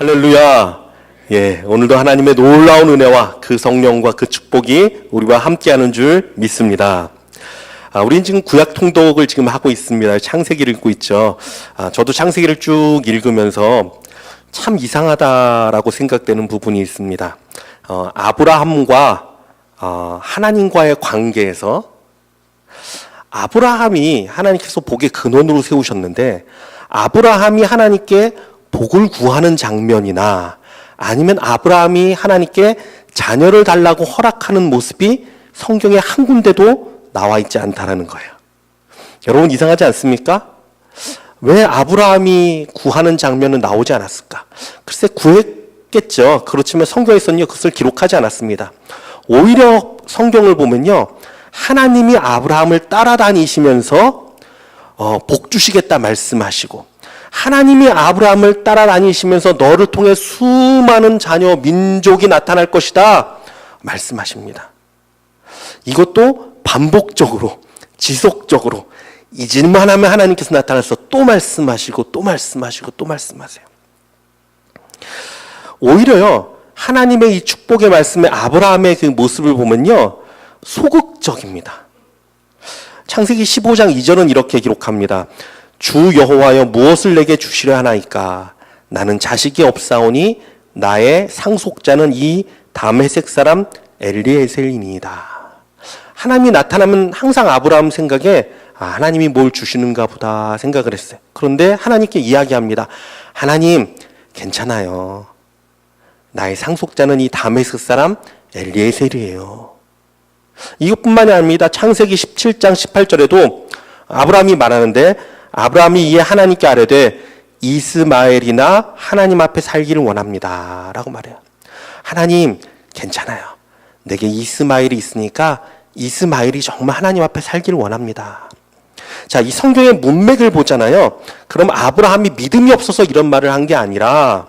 할렐루야. 예, 오늘도 하나님의 놀라운 은혜와 그 성령과 그 축복이 우리와 함께하는 줄 믿습니다. 아, 우린 지금 구약 통독을 지금 하고 있습니다. 창세기를 읽고 있죠. 아, 저도 창세기를 쭉 읽으면서 참 이상하다라고 생각되는 부분이 있습니다. 어, 아브라함과 어, 하나님과의 관계에서 아브라함이 하나님께서 복의 근원으로 세우셨는데 아브라함이 하나님께 복을 구하는 장면이나 아니면 아브라함이 하나님께 자녀를 달라고 허락하는 모습이 성경에 한 군데도 나와 있지 않다라는 거예요. 여러분 이상하지 않습니까? 왜 아브라함이 구하는 장면은 나오지 않았을까? 글쎄 구했겠죠. 그렇지만 성경에서는요 그것을 기록하지 않았습니다. 오히려 성경을 보면요 하나님이 아브라함을 따라다니시면서 어, 복 주시겠다 말씀하시고 하나님이 아브라함을 따라다니시면서 너를 통해 수많은 자녀 민족이 나타날 것이다 말씀하십니다. 이것도 반복적으로 지속적으로 잊을만 하면 하나님께서 나타나서 또 말씀하시고 또 말씀하시고 또 말씀하세요. 오히려요 하나님의 이 축복의 말씀에 아브라함의 그 모습을 보면요 소극적입니다. 창세기 15장 2절은 이렇게 기록합니다. 주 여호와여 무엇을 내게 주시려 하나이까 나는 자식이 없사오니 나의 상속자는 이 다메섹 사람 엘리에셀이니이다. 하나님이 나타나면 항상 아브라함 생각에 아, 하나님이 뭘 주시는가 보다 생각을 했어요. 그런데 하나님께 이야기합니다. 하나님 괜찮아요. 나의 상속자는 이 다메섹 사람 엘리에셀이에요. 이것뿐만이 아닙니다. 창세기 17장 18절에도 아브라함이 말하는데 아브라함이 이에 하나님께 아뢰되 이스마엘이나 하나님 앞에 살기를 원합니다. 라고 말해요. 하나님 괜찮아요. 내게 이스마엘이 있으니까 이스마엘이 정말 하나님 앞에 살기를 원합니다. 자, 이 성경의 문맥을 보잖아요. 그럼 아브라함이 믿음이 없어서 이런 말을 한 게 아니라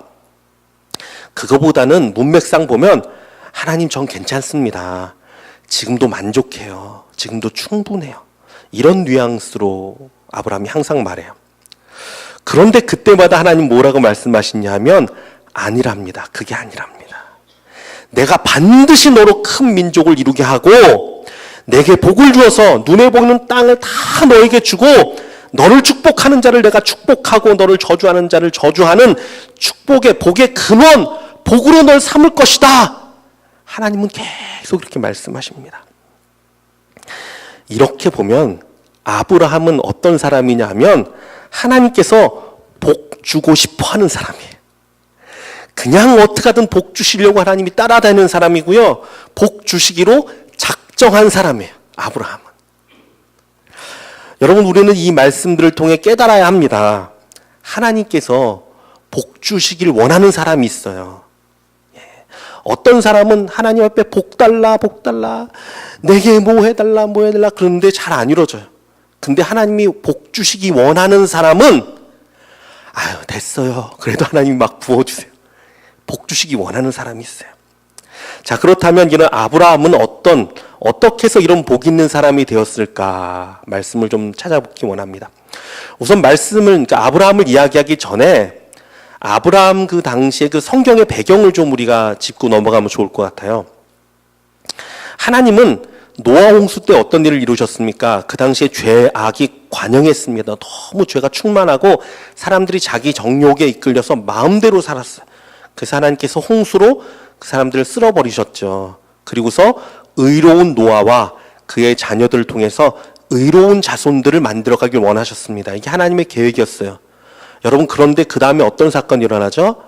그거보다는 문맥상 보면 하나님 전 괜찮습니다. 지금도 만족해요. 지금도 충분해요. 이런 뉘앙스로 아브라함이 항상 말해요. 그런데 그때마다 하나님 뭐라고 말씀하시냐면 아니랍니다. 그게 아니랍니다. 내가 반드시 너로 큰 민족을 이루게 하고 내게 복을 주어서 눈에 보이는 땅을 다 너에게 주고 너를 축복하는 자를 내가 축복하고 너를 저주하는 자를 저주하는 축복의 복의 근원 복으로 널 삼을 것이다. 하나님은 계속 이렇게 말씀하십니다. 이렇게 보면 아브라함은 어떤 사람이냐 하면 하나님께서 복 주고 싶어 하는 사람이에요. 그냥 어떻게든 복 주시려고 하나님이 따라다니는 사람이고요. 복 주시기로 작정한 사람이에요. 아브라함은. 여러분, 우리는 이 말씀들을 통해 깨달아야 합니다. 하나님께서 복 주시길 원하는 사람이 있어요. 예. 어떤 사람은 하나님 앞에 복 달라, 복 달라, 내게 뭐 해달라, 뭐 해달라, 그러는데 잘 안 이루어져요. 근데 하나님이 복 주시기 원하는 사람은, 아유, 됐어요. 그래도 하나님 막 부어주세요. 복 주시기 원하는 사람이 있어요. 자, 그렇다면 이런 아브라함은 어떤, 어떻게 해서 이런 복 있는 사람이 되었을까? 말씀을 좀 찾아보기 원합니다. 우선 말씀을, 그러니까 아브라함을 이야기하기 전에 아브라함 그 당시에 그 성경의 배경을 좀 우리가 짚고 넘어가면 좋을 것 같아요. 하나님은 노아 홍수 때 어떤 일을 이루셨습니까? 그 당시에 죄악이 관영했습니다. 너무 죄가 충만하고 사람들이 자기 정욕에 이끌려서 마음대로 살았어요. 그래서 하나님께서 홍수로 그 사람들을 쓸어버리셨죠. 그리고서 의로운 노아와 그의 자녀들을 통해서 의로운 자손들을 만들어가길 원하셨습니다. 이게 하나님의 계획이었어요. 여러분 그런데 그 다음에 어떤 사건이 일어나죠?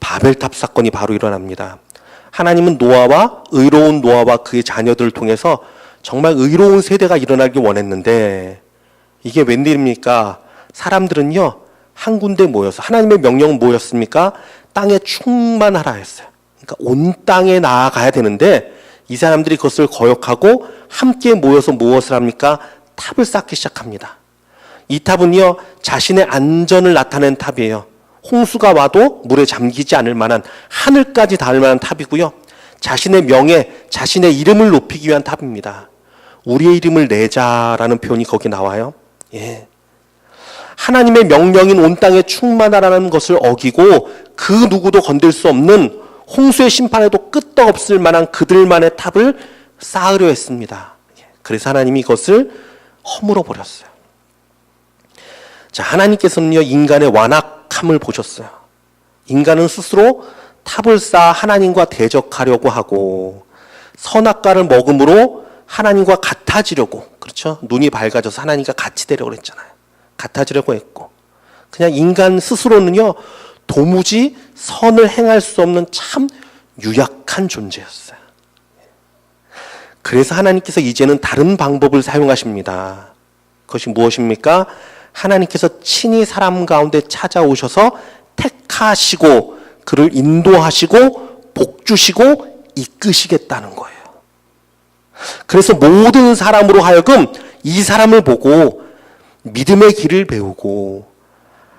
바벨탑 사건이 바로 일어납니다. 하나님은 노아와 의로운 노아와 그의 자녀들을 통해서 정말 의로운 세대가 일어나길 원했는데 이게 웬일입니까? 사람들은요 한 군데 모여서 하나님의 명령은 뭐였습니까? 땅에 충만하라 했어요. 그러니까 온 땅에 나아가야 되는데 이 사람들이 그것을 거역하고 함께 모여서 무엇을 합니까? 탑을 쌓기 시작합니다. 이 탑은요 자신의 안전을 나타낸 탑이에요. 홍수가 와도 물에 잠기지 않을 만한 하늘까지 닿을 만한 탑이고요. 자신의 명예, 자신의 이름을 높이기 위한 탑입니다. 우리의 이름을 내자라는 표현이 거기 나와요. 예. 하나님의 명령인 온 땅에 충만하라는 것을 어기고 그 누구도 건들 수 없는 홍수의 심판에도 끄떡없을 만한 그들만의 탑을 쌓으려 했습니다. 그래서 하나님이 이것을 허물어 버렸어요. 자, 하나님께서는요, 인간의 완악함을 보셨어요. 인간은 스스로 탑을 쌓아 하나님과 대적하려고 하고, 선악과를 먹음으로 하나님과 같아지려고, 그렇죠? 눈이 밝아져서 하나님과 같이 되려고 했잖아요. 같아지려고 했고, 그냥 인간 스스로는요, 도무지 선을 행할 수 없는 참 유약한 존재였어요. 그래서 하나님께서 이제는 다른 방법을 사용하십니다. 그것이 무엇입니까? 하나님께서 친히 사람 가운데 찾아오셔서 택하시고 그를 인도하시고 복주시고 이끄시겠다는 거예요. 그래서 모든 사람으로 하여금 이 사람을 보고 믿음의 길을 배우고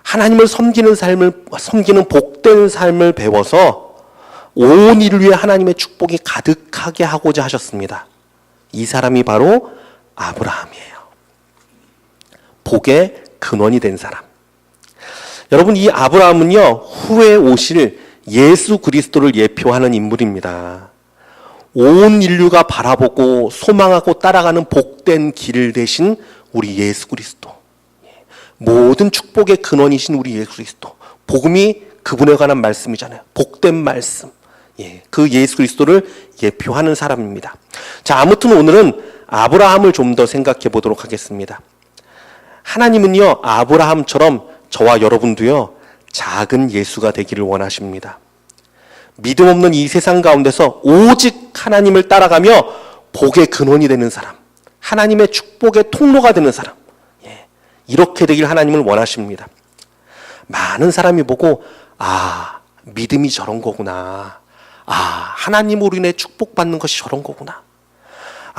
하나님을 섬기는 삶을 섬기는 복된 삶을 배워서 온 위해 하나님의 축복이 가득하게 하고자 하셨습니다. 이 사람이 바로 아브라함이에요. 복의 근원이 된 사람. 여러분 이 아브라함은요 후에 오실 예수 그리스도를 예표하는 인물입니다. 온 인류가 바라보고 소망하고 따라가는 복된 길 대신 우리 예수 그리스도. 모든 축복의 근원이신 우리 예수 그리스도. 복음이 그분에 관한 말씀이잖아요. 복된 말씀. 예, 그 예수 그리스도를 예표하는 사람입니다. 자, 아무튼 오늘은 아브라함을 좀 더 생각해 보도록 하겠습니다. 하나님은요, 아브라함처럼 저와 여러분도요, 작은 예수가 되기를 원하십니다. 믿음 없는 이 세상 가운데서 오직 하나님을 따라가며 복의 근원이 되는 사람, 하나님의 축복의 통로가 되는 사람, 예, 이렇게 되길 하나님을 원하십니다. 많은 사람이 보고, 아, 믿음이 저런 거구나. 아, 하나님으로 인해 축복받는 것이 저런 거구나.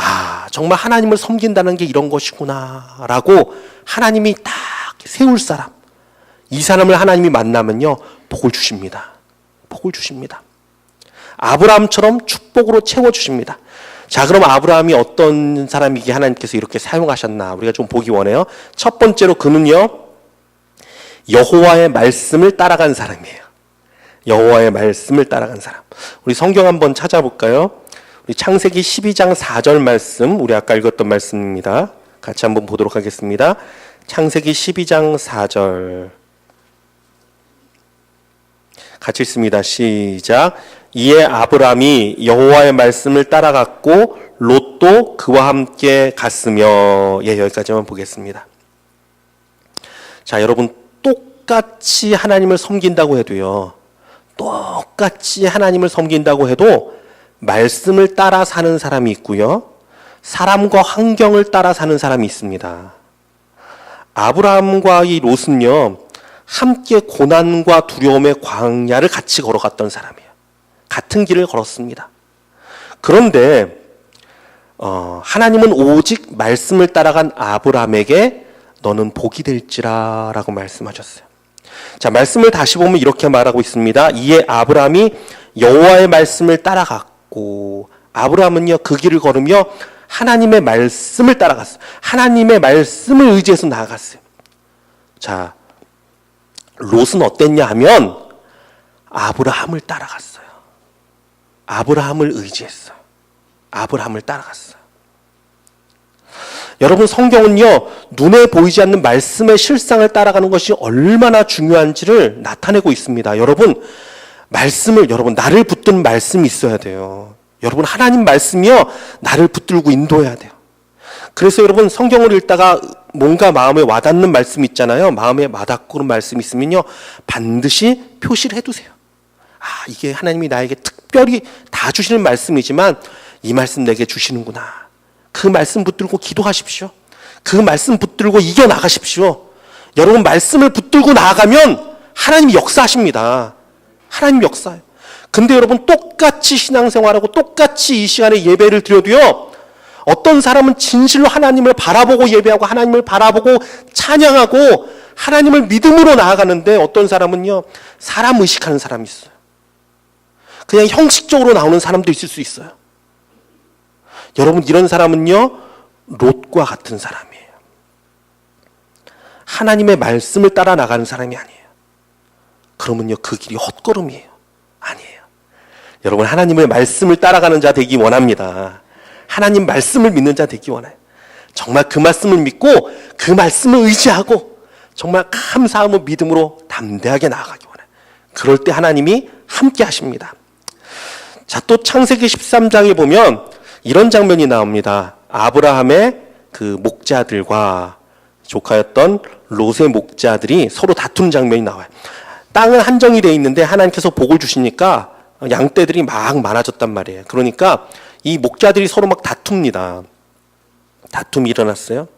아, 정말 하나님을 섬긴다는 게 이런 것이구나. 라고 하나님이 딱 세울 사람. 이 사람을 하나님이 만나면요, 복을 주십니다. 복을 주십니다. 아브라함처럼 축복으로 채워주십니다. 자, 그럼 아브라함이 어떤 사람이기에 하나님께서 이렇게 사용하셨나? 우리가 좀 보기 원해요. 첫 번째로 그는요, 여호와의 말씀을 따라간 사람이에요. 여호와의 말씀을 따라간 사람. 우리 성경 한번 찾아볼까요? 창세기 12장 4절 말씀, 우리 아까 읽었던 말씀입니다. 같이 한번 보도록 하겠습니다. 창세기 12장 4절. 같이 읽습니다. 시작. 이에 아브람이 여호와의 말씀을 따라갔고 롯도 그와 함께 갔으며 예 여기까지만 보겠습니다. 자 여러분 똑같이 하나님을 섬긴다고 해도요 똑같이 하나님을 섬긴다고 해도 말씀을 따라 사는 사람이 있고요 사람과 환경을 따라 사는 사람이 있습니다. 아브라함과 이 롯은요 함께 고난과 두려움의 광야를 같이 걸어갔던 사람이에요. 같은 길을 걸었습니다. 그런데 어, 하나님은 오직 말씀을 따라간 아브라함에게 너는 복이 될지라 라고 말씀하셨어요. 자, 말씀을 다시 보면 이렇게 말하고 있습니다. 이에 아브라함이 여호와의 말씀을 따라 갔고 아브라함은요 그 길을 걸으며 하나님의 말씀을 따라갔어요. 하나님의 말씀을 의지해서 나아갔어요. 자, 롯은 어땠냐 하면 아브라함을 따라갔어요. 아브라함을 의지했어요. 아브라함을 따라갔어요. 여러분 성경은요 눈에 보이지 않는 말씀의 실상을 따라가는 것이 얼마나 중요한지를 나타내고 있습니다. 여러분 말씀을 여러분 나를 붙든 말씀이 있어야 돼요. 여러분 하나님 말씀이요 나를 붙들고 인도해야 돼요. 그래서 여러분 성경을 읽다가 뭔가 마음에 와닿는 말씀 있잖아요. 마음에 와닿고 말씀 있으면요 반드시 표시를 해두세요. 아 이게 하나님이 나에게 특별히 다 주시는 말씀이지만 이 말씀 내게 주시는구나. 그 말씀 붙들고 기도하십시오. 그 말씀 붙들고 이겨 나가십시오. 여러분 말씀을 붙들고 나아가면 하나님이 역사하십니다. 하나님 역사예요. 근데 여러분 똑같이 신앙생활하고 똑같이 이 시간에 예배를 드려도요. 어떤 사람은 진실로 하나님을 바라보고 예배하고 하나님을 바라보고 찬양하고 하나님을 믿음으로 나아가는데 어떤 사람은요. 사람 의식하는 사람이 있어요. 그냥 형식적으로 나오는 사람도 있을 수 있어요. 여러분 이런 사람은요. 롯과 같은 사람이에요. 하나님의 말씀을 따라 나가는 사람이 아니에요. 그러면요, 그 길이 헛걸음이에요. 아니에요. 여러분, 하나님의 말씀을 따라가는 자 되기 원합니다. 하나님 말씀을 믿는 자 되기 원해요. 정말 그 말씀을 믿고 그 말씀을 의지하고 정말 감사함과 믿음으로 담대하게 나아가기 원해요. 그럴 때 하나님이 함께 하십니다. 자, 또 창세기 13장에 보면 이런 장면이 나옵니다. 아브라함의 그 목자들과 조카였던 롯의 목자들이 서로 다투는 장면이 나와요. 땅은 한정이 돼 있는데 하나님께서 복을 주시니까 양떼들이 막 많아졌단 말이에요. 그러니까 이 목자들이 서로 막 다툽니다. 다툼이 일어났어요.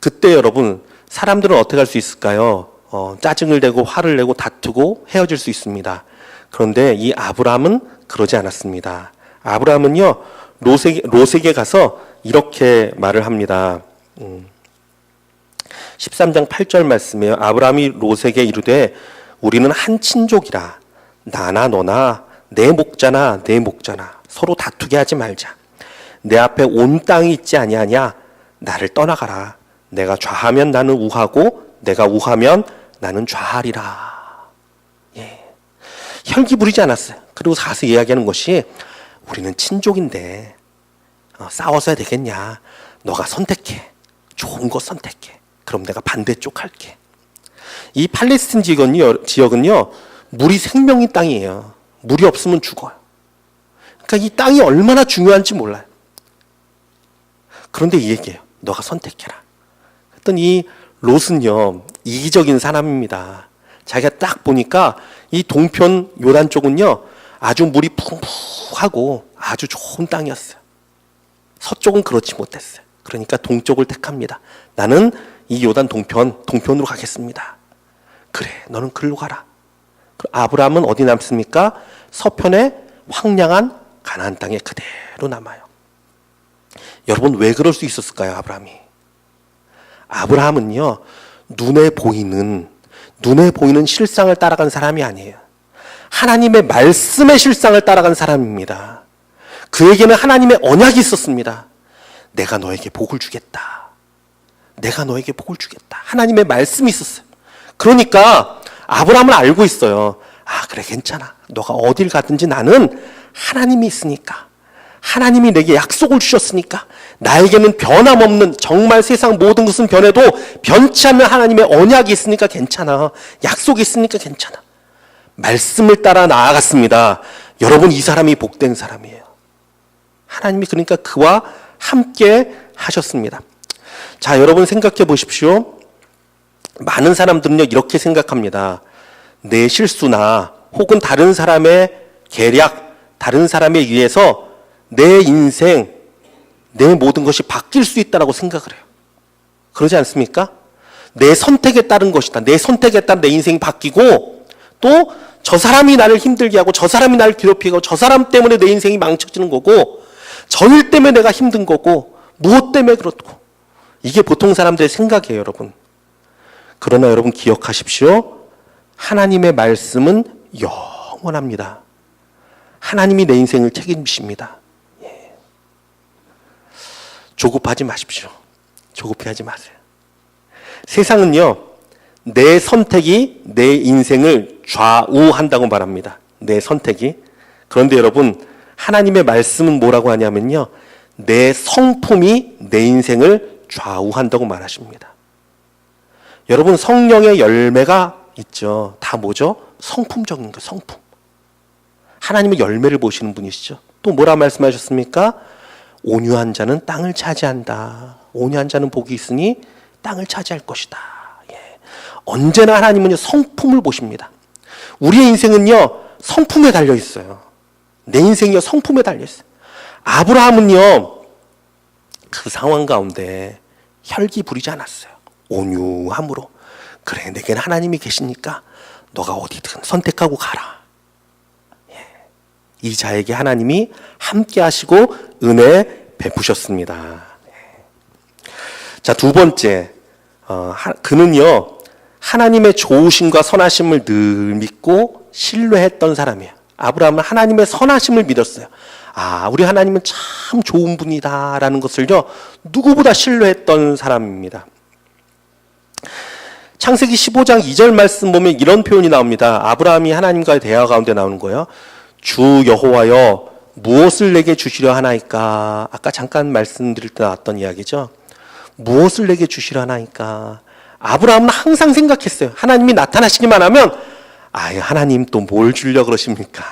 그때 여러분 사람들은 어떻게 할 수 있을까요? 어, 짜증을 내고 화를 내고 다투고 헤어질 수 있습니다. 그런데 이 아브라함은 그러지 않았습니다. 아브라함은요 롯에게, 롯에게 가서 이렇게 말을 합니다. 음, 13장 8절 말씀이에요. 아브라함이 롯에게 이르되 우리는 한 친족이라 나나 너나 내 목자나 내 목자나 서로 다투게 하지 말자. 내 앞에 온 땅이 있지 아니하냐? 나를 떠나가라. 내가 좌하면 나는 우하고 내가 우하면 나는 좌하리라. 예. 혈기 부리지 않았어요. 그리고 가서 이야기하는 것이 우리는 친족인데 어, 싸워서야 되겠냐? 너가 선택해. 좋은 거 선택해. 그럼 내가 반대쪽 할게. 이 팔레스틴 지역은요, 지역은요 물이 생명인 땅이에요. 물이 없으면 죽어요. 그러니까 이 땅이 얼마나 중요한지 몰라요. 그런데 이 얘기예요. 너가 선택해라. 이 롯은요 이기적인 사람입니다. 자기가 딱 보니까 이 동편 요단 쪽은요 아주 물이 풍부하고 아주 좋은 땅이었어요. 서쪽은 그렇지 못했어요. 그러니까 동쪽을 택합니다. 나는 이 요단 동편 동편으로 가겠습니다. 그래, 너는 글로 가라. 아브라함은 어디 남습니까? 서편의 황량한 가나안 땅에 그대로 남아요. 여러분 왜 그럴 수 있었을까요, 아브라함이? 아브라함은요 눈에 보이는 눈에 보이는 실상을 따라간 사람이 아니에요. 하나님의 말씀의 실상을 따라간 사람입니다. 그에게는 하나님의 언약이 있었습니다. 내가 너에게 복을 주겠다. 내가 너에게 복을 주겠다. 하나님의 말씀이 있었어요. 그러니까 아브라함은 알고 있어요. 아, 그래, 괜찮아. 너가 어딜 가든지 나는 하나님이 있으니까. 하나님이 내게 약속을 주셨으니까. 나에게는 변함없는 정말 세상 모든 것은 변해도 변치 않는 하나님의 언약이 있으니까 괜찮아. 약속이 있으니까 괜찮아. 말씀을 따라 나아갔습니다. 여러분, 이 사람이 복된 사람이에요. 하나님이 그러니까 그와 함께 하셨습니다. 자, 여러분 생각해 보십시오. 많은 사람들은요, 이렇게 생각합니다. 내 실수나 혹은 다른 사람의 계략, 다른 사람에 의해서 내 인생, 내 모든 것이 바뀔 수 있다라고 생각을 해요. 그러지 않습니까? 내 선택에 따른 것이다. 내 선택에 따른 내 인생이 바뀌고 또 저 사람이 나를 힘들게 하고 저 사람이 나를 괴롭히고 저 사람 때문에 내 인생이 망쳐지는 거고 저 일 때문에 내가 힘든 거고 무엇 때문에 그렇고 이게 보통 사람들의 생각이에요, 여러분. 그러나 여러분 기억하십시오. 하나님의 말씀은 영원합니다. 하나님이 내 인생을 책임지십니다. 예. 조급하지 마십시오. 조급해하지 마세요. 세상은요, 내 선택이 내 인생을 좌우한다고 말합니다. 내 선택이. 그런데 여러분, 하나님의 말씀은 뭐라고 하냐면요, 내 성품이 내 인생을 좌우한다고 말하십니다. 여러분 성령의 열매가 있죠. 다 뭐죠? 성품적인 거, 성품. 하나님의 열매를 보시는 분이시죠. 또 뭐라 말씀하셨습니까? 온유한 자는 땅을 차지한다. 온유한 자는 복이 있으니 땅을 차지할 것이다. 예. 언제나 하나님은요 성품을 보십니다. 우리의 인생은요 성품에 달려 있어요. 내 인생이요 성품에 달려 있어요. 아브라함은요 그 상황 가운데 혈기 부리지 않았어요. 온유함으로 그래 내게는 하나님이 계시니까 너가 어디든 선택하고 가라. 예. 이 자에게 하나님이 함께 하시고 은혜 베푸셨습니다. 예. 자, 두 번째. 어, 하, 그는요, 하나님의 좋으심과 선하심을 늘 믿고 신뢰했던 사람이에요. 아브라함은 하나님의 선하심을 믿었어요. 아, 우리 하나님은 참 좋은 분이다라는 것을요, 누구보다 신뢰했던 사람입니다. 창세기 15장 2절 말씀 보면 이런 표현이 나옵니다. 아브라함이 하나님과의 대화 가운데 나오는 거예요. 주 여호와여 무엇을 내게 주시려 하나이까? 아까 잠깐 말씀드릴 때 나왔던 이야기죠. 무엇을 내게 주시려 하나이까? 아브라함은 항상 생각했어요. 하나님이 나타나시기만 하면 아, 하나님 또 뭘 주려 그러십니까?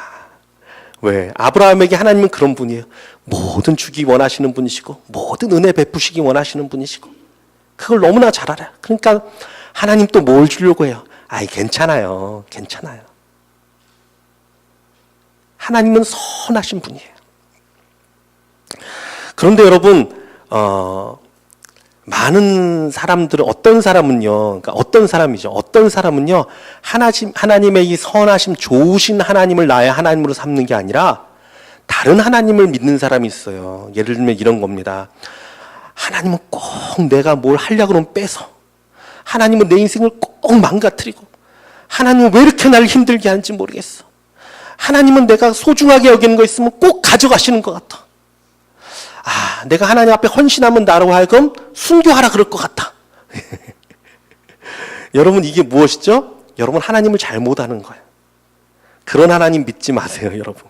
왜? 아브라함에게 하나님은 그런 분이에요. 모든 주기 원하시는 분이시고 모든 은혜 베푸시기 원하시는 분이시고 그걸 너무나 잘 알아요. 그러니까 하나님 또 뭘 주려고 해요? 아이 괜찮아요. 괜찮아요. 하나님은 선하신 분이에요. 그런데 여러분 어, 많은 사람들은 어떤 사람은요, 그러니까 어떤 사람이죠. 어떤 사람은요, 하나님, 하나님의 이 선하심, 좋으신 하나님을 나의 하나님으로 삼는 게 아니라 다른 하나님을 믿는 사람이 있어요. 예를 들면 이런 겁니다. 하나님은 꼭 내가 뭘 하려고 그러면 빼서, 하나님은 내 인생을 꼭 망가뜨리고, 하나님은 왜 이렇게 나를 힘들게 하는지 모르겠어. 하나님은 내가 소중하게 여기는 거 있으면 꼭 가져가시는 것 같아. 아, 내가 하나님 앞에 헌신하면 나로 하여금 순교하라 그럴 것 같아. 여러분, 이게 무엇이죠? 여러분, 하나님을 잘못하는 거예요. 그런 하나님 믿지 마세요, 여러분.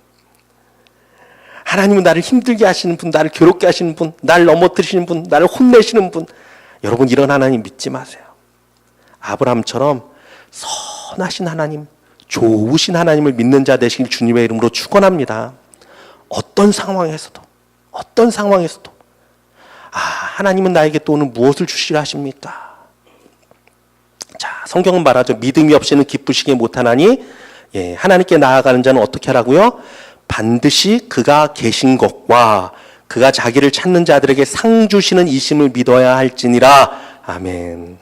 하나님은 나를 힘들게 하시는 분, 나를 괴롭게 하시는 분, 나를 넘어뜨리시는 분, 나를 혼내시는 분. 여러분, 이런 하나님 믿지 마세요. 아브라함처럼 선하신 하나님, 좋으신 하나님을 믿는 자 되시길 주님의 이름으로 축원합니다. 어떤 상황에서도 어떤 상황에서도 아, 하나님은 나에게 또 오늘 무엇을 주시려 하십니까? 자, 성경은 말하죠. 믿음이 없이는 기쁘시게 못하나니 예, 하나님께 나아가는 자는 어떻게 하라고요? 반드시 그가 계신 것과 그가 자기를 찾는 자들에게 상 주시는 이심을 믿어야 할지니라. 아멘.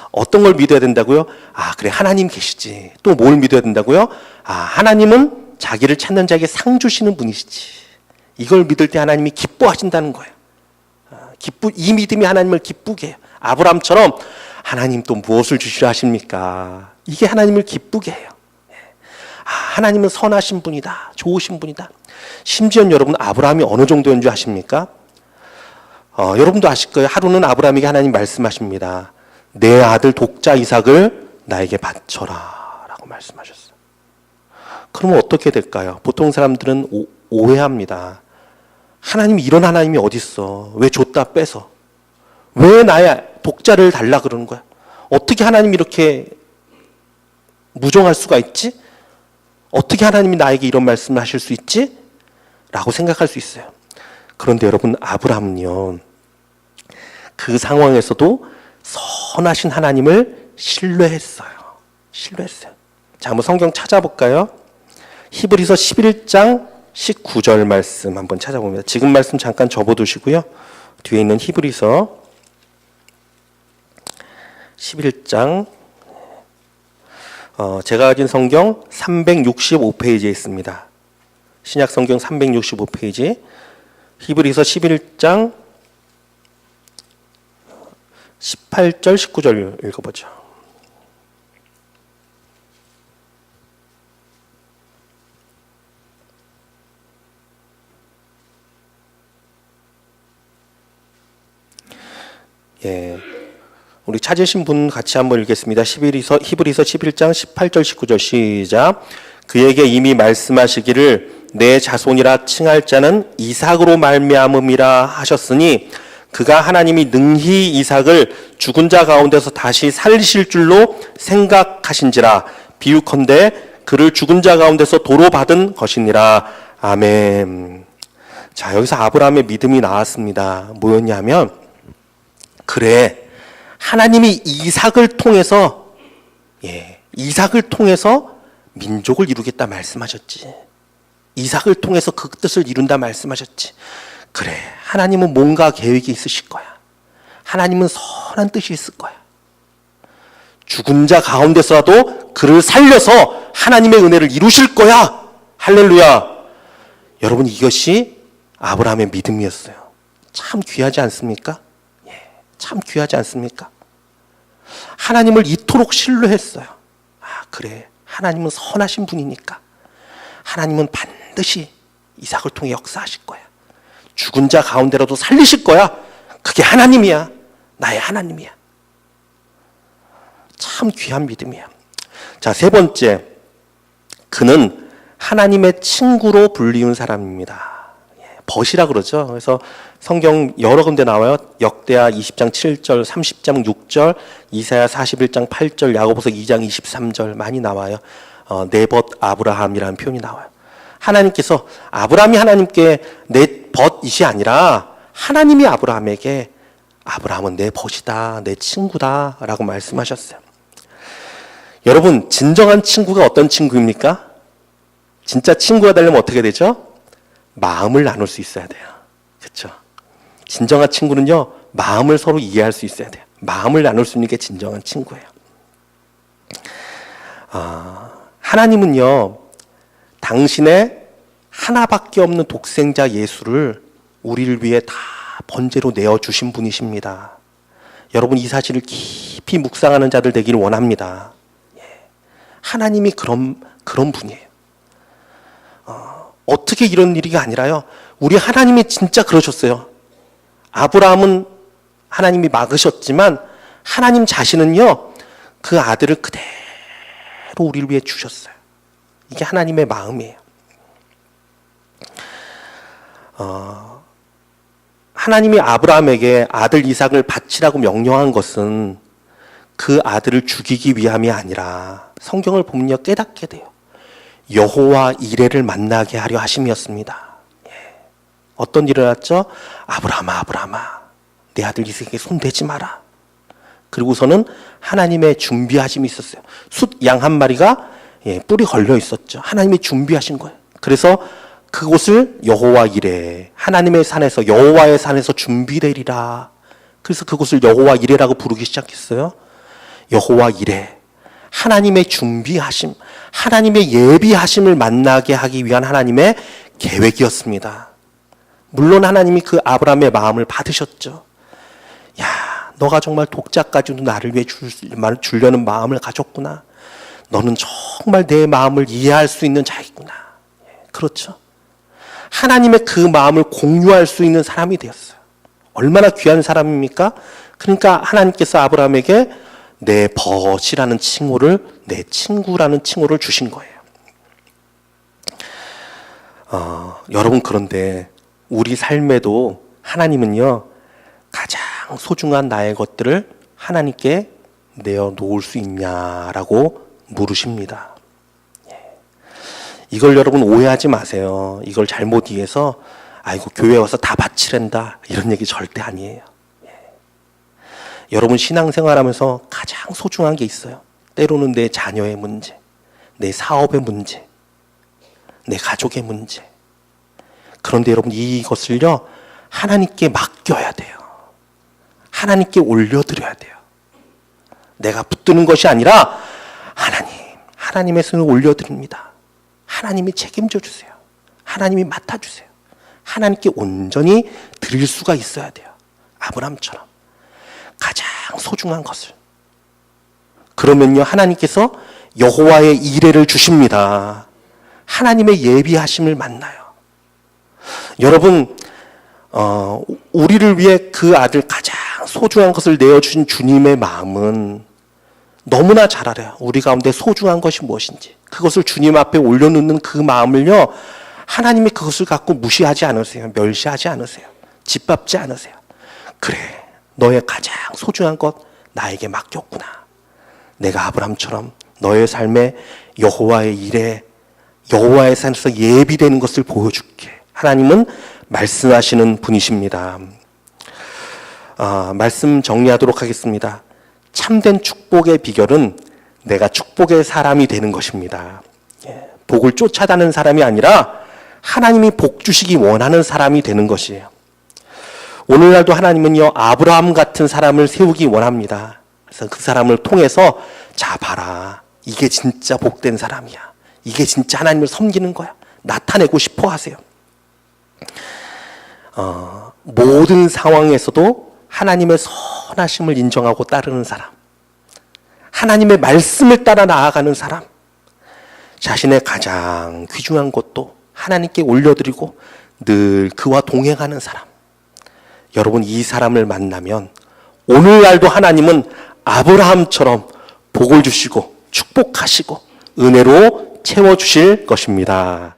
예. 어떤 걸 믿어야 된다고요? 아, 그래. 하나님 계시지. 또 뭘 믿어야 된다고요? 아, 하나님은 자기를 찾는 자에게 상 주시는 분이시지. 이걸 믿을 때 하나님이 기뻐하신다는 거예요. 아, 기쁘, 이 믿음이 하나님을 기쁘게 해요. 아브람처럼 하나님 또 무엇을 주시려 하십니까? 이게 하나님을 기쁘게 해요. 예. 아, 하나님은 선하신 분이다. 좋으신 분이다. 심지어 여러분 아브라함이 어느 정도인 줄 아십니까? 어, 여러분도 아실 거예요. 하루는 아브라함에게 하나님 말씀하십니다. 내 아들 독자 이삭을 나에게 바쳐라. 라고 말씀하셨어요. 그러면 어떻게 될까요? 보통 사람들은 오, 오해합니다. 하나님이 이런 하나님이 어딨어? 왜 줬다 빼서? 왜 나의 독자를 달라 그러는 거야? 어떻게 하나님이 이렇게 무정할 수가 있지? 어떻게 하나님이 나에게 이런 말씀을 하실 수 있지? 라고 생각할 수 있어요. 그런데 여러분, 아브라함은요, 그 상황에서도 선하신 하나님을 신뢰했어요. 신뢰했어요. 자, 한번 성경 찾아볼까요? 히브리서 11장 19절 말씀 한번 찾아봅니다. 지금 말씀 잠깐 접어두시고요. 뒤에 있는 히브리서 11장 어, 제가 가진 성경 365페이지에 있습니다. 신약 성경 365페이지 히브리서 11장 18절 19절 읽어보죠. 예. 우리 찾으신 분 같이 한번 읽겠습니다. 히브리서 히브리서 11장 18절 19절 시작. 그에게 이미 말씀하시기를 내 자손이라 칭할 자는 이삭으로 말미암음이라 하셨으니 그가 하나님이 능히 이삭을 죽은 자 가운데서 다시 살리실 줄로 생각하신지라 비유컨대 그를 죽은 자 가운데서 도로 받은 것이니라 아멘. 자 여기서 아브라함의 믿음이 나왔습니다. 뭐였냐면 그래. 하나님이 이삭을 통해서 예, 이삭을 통해서 민족을 이루겠다 말씀하셨지. 이삭을 통해서 그 뜻을 이룬다 말씀하셨지. 그래. 하나님은 뭔가 계획이 있으실 거야. 하나님은 선한 뜻이 있을 거야. 죽은 자 가운데서라도 그를 살려서 하나님의 은혜를 이루실 거야. 할렐루야. 여러분 이것이 아브라함의 믿음이었어요. 참 귀하지 않습니까? 참 귀하지 않습니까? 하나님을 이토록 신뢰했어요. 아, 그래. 하나님은 선하신 분이니까. 하나님은 반드시 이삭을 통해 역사하실 거야. 죽은 자 가운데라도 살리실 거야. 그게 하나님이야. 나의 하나님이야. 참 귀한 믿음이에요. 자, 세 번째. 그는 하나님의 친구로 불리운 사람입니다. 예, 벗이라 그러죠. 그래서 성경 여러 군데 나와요. 역대하 20장 7절, 30장 6절, 이사야 41장 8절, 야고보서 2장 23절 많이 나와요. 어, 네벗 아브라함이라는 표현이 나와요. 하나님께서 아브라함이 하나님께 내 벗이시 아니라 하나님이 아브라함에게 아브라함은 내 벗이다, 내 친구다 라고 말씀하셨어요. 여러분, 진정한 친구가 어떤 친구입니까? 진짜 친구가 되려면 어떻게 되죠? 마음을 나눌 수 있어야 돼요. 그렇죠? 진정한 친구는요, 마음을 서로 이해할 수 있어야 돼요. 마음을 나눌 수 있는 게 진정한 친구예요. 아, 하나님은요, 당신의 하나밖에 없는 독생자 예수를 우리를 위해 다 번제로 내어 주신 분이십니다. 여러분 이 사실을 깊이 묵상하는 자들 되기를 원합니다. 예. 하나님이 그런 그런 분이에요. 어, 어떻게 이런 일이 아니라요. 우리 하나님이 진짜 그러셨어요. 아브라함은 하나님이 막으셨지만 하나님 자신은요 그 아들을 그대로 우리를 위해 주셨어요. 이게 하나님의 마음이에요. 어, 하나님이 아브라함에게 아들 이삭을 바치라고 명령한 것은 그 아들을 죽이기 위함이 아니라 성경을 보면요 깨닫게 돼요. 여호와 이레를 만나게 하려 하심이었습니다. 예. 어떤 일을 했죠? 아브라함아 아브라함아 내 아들 이삭에게 손대지 마라. 그리고서는 하나님의 준비하심이 있었어요. 숫 양 한 마리가 예, 뿔이 걸려 있었죠. 하나님이 준비하신 거예요. 그래서 그곳을 여호와 이래 하나님의 산에서 여호와의 산에서 준비되리라. 그래서 그곳을 여호와 이래라고 부르기 시작했어요. 여호와 이래 하나님의 준비하심, 하나님의 예비하심을 만나게 하기 위한 하나님의 계획이었습니다. 물론 하나님이 그 아브라함의 마음을 받으셨죠. 야, 너가 정말 독자까지도 나를 위해 줄, 주려는 마음을 가졌구나. 너는 정말 내 마음을 이해할 수 있는 자이구나. 예, 그렇죠. 하나님의 그 마음을 공유할 수 있는 사람이 되었어요. 얼마나 귀한 사람입니까? 그러니까 하나님께서 아브라함에게 내 벗이라는 칭호를 내 친구라는 칭호를 주신 거예요. 어, 여러분 그런데 우리 삶에도 하나님은요 가장 소중한 나의 것들을 하나님께 내어 놓을 수 있냐라고 물으십니다. 예. 이걸 여러분 오해하지 마세요. 이걸 잘못 이해해서 아이고 교회 와서 다 바치랜다 이런 얘기 절대 아니에요. 예. 여러분 신앙생활하면서 가장 소중한 게 있어요. 때로는 내 자녀의 문제, 내 사업의 문제, 내 가족의 문제. 그런데 여러분 이것을요 하나님께 맡겨야 돼요. 하나님께 올려드려야 돼요. 내가 붙드는 것이 아니라 하나님, 하나님의 손을 올려드립니다. 하나님이 책임져 주세요. 하나님이 맡아 주세요. 하나님께 온전히 드릴 수가 있어야 돼요. 아브람처럼. 가장 소중한 것을. 그러면요, 하나님께서 여호와의 이래를 주십니다. 하나님의 예비하심을 만나요. 여러분, 어, 우리를 위해 그 아들 가장 소중한 것을 내어주신 주님의 마음은 너무나 잘 알아요. 우리 가운데 소중한 것이 무엇인지. 그것을 주님 앞에 올려놓는 그 마음을요, 하나님이 그것을 갖고 무시하지 않으세요. 멸시하지 않으세요. 짓밟지 않으세요. 그래, 너의 가장 소중한 것 나에게 맡겼구나. 내가 아브람처럼 너의 삶에 여호와의 일에 여호와의 산에서 예비되는 것을 보여줄게. 하나님은 말씀하시는 분이십니다. 아, 말씀 정리하도록 하겠습니다. 참된 축복의 비결은 내가 축복의 사람이 되는 것입니다. 예, 복을 쫓아다는 사람이 아니라 하나님이 복 주시기 원하는 사람이 되는 것이에요. 오늘날도 하나님은요, 아브라함 같은 사람을 세우기 원합니다. 그래서 그 사람을 통해서, 자, 봐라. 이게 진짜 복된 사람이야. 이게 진짜 하나님을 섬기는 거야. 나타내고 싶어 하세요. 어, 모든 상황에서도 하나님의 선하심을 인정하고 따르는 사람. 하나님의 말씀을 따라 나아가는 사람. 자신의 가장 귀중한 것도 하나님께 올려드리고 늘 그와 동행하는 사람. 여러분, 이 사람을 만나면 오늘날도 하나님은 아브라함처럼 복을 주시고 축복하시고 은혜로 채워 주실 것입니다.